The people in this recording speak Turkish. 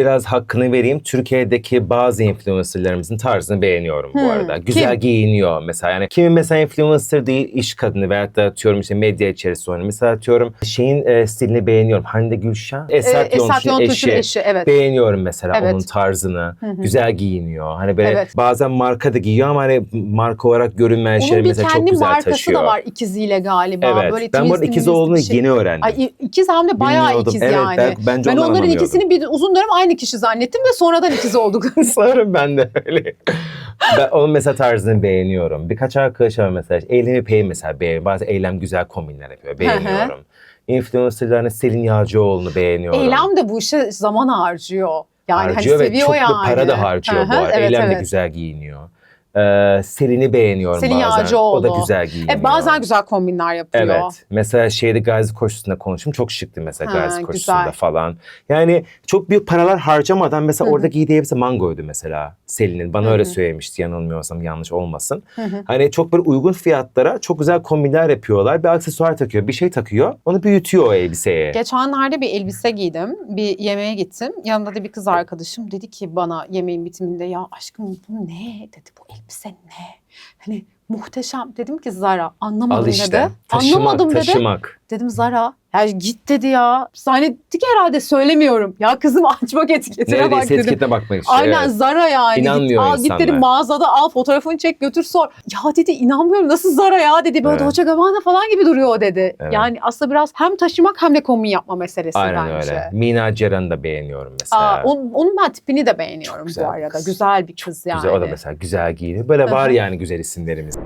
biraz hakkını vereyim. Türkiye'deki bazı influencerlarımızın tarzını beğeniyorum bu Hmm, arada. Güzel kim? giyiniyor mesela. Yani kimi mesela influencer değil iş kadını veyahut da atıyorum işte medya içerisinde oynuyor. Mesela atıyorum şeyin e, stilini beğeniyorum. Hande Gülşah. Esat, Ee, Esat Yontu'nun eşi. eşi, evet. Beğeniyorum mesela Evet. onun tarzını. Güzel giyiniyor. Hani böyle Evet. bazen marka da giyiyor ama hani marka olarak görünmeyen şeyleri Onun bir mesela çok kendi güzel markası taşıyor. da var ikiziyle galiba. Evet. Böyle ben bu arada ikiz olduğunu bir şey. yeni öğrendim. Ay, i- ikiz hem de bayağı Bilmiyordum. ikiz evet, yani. Ben, bence Ben ondan onların anlamıyordum. ikisini bir uzun dönem aynı kişi zannettim ve sonradan ikiz olduk. Sanırım ben de öyle. ben onun mesela tarzını beğeniyorum. Birkaç arkadaş var mesela. Eylem İpek'i mesela beğeniyorum. Bazı Eylem güzel kombinler yapıyor. Beğeniyorum. Influencerlarını Selin Yağcıoğlu'nu beğeniyorum. Eylem de bu işe zaman harcıyor. Yani harcıyor hani ve çok yani. da para da harcıyor bu arada. evet, Eylem de evet. güzel giyiniyor. Ee, Selin'i beğeniyorum Selin bazen. Yağcıoğlu. O da güzel giyiniyor. E, bazen güzel kombinler yapıyor. Evet. Mesela şeyde Gazi Koşusu'nda konuştum. Çok şıktı mesela Ha, Gazi Koşusu'nda güzel. falan. Yani çok büyük paralar harcamadan mesela Hı hı. orada giydiği elbise mangoydu mesela Selin'in. Bana Hı öyle söylemişti yanılmıyorsam yanlış olmasın. Hı hı. Hani çok böyle uygun fiyatlara çok güzel kombinler yapıyorlar. Bir aksesuar takıyor, bir şey takıyor. Onu büyütüyor o elbiseye. Geçenlerde bir elbise giydim. Bir yemeğe gittim. Yanımda da bir kız arkadaşım dedi ki bana yemeğin bitiminde ya aşkım bu ne? Dedi bu elbise ne? Hani muhteşem. Dedim ki Zara anlamadım Al işte. dedi. Taşımak, Anlamadım dedi. taşımak. Dedim Zara ya git dedi ya. Zannettik herhalde söylemiyorum. Ya kızım açmak etiketine bak Neredeyse dedim. etiketine bakmak istiyor. Aynen evet. Zara yani. Git, İnanmıyor al, git dedim mağazada al fotoğrafını çek götür sor. Ya dedi inanmıyorum nasıl Zara ya dedi. Böyle Evet. Dolce Gabbana falan gibi duruyor o dedi. Evet. Yani aslında biraz hem taşımak hem de kombin yapma meselesi Aynen bence. öyle. Mina Ceren'i de beğeniyorum mesela. Aa, onun, onun ben tipini de beğeniyorum bu arada. kız. Güzel bir kız yani. Güzel, o da mesela güzel giyiniyor. Böyle var yani güzel isimlerimiz.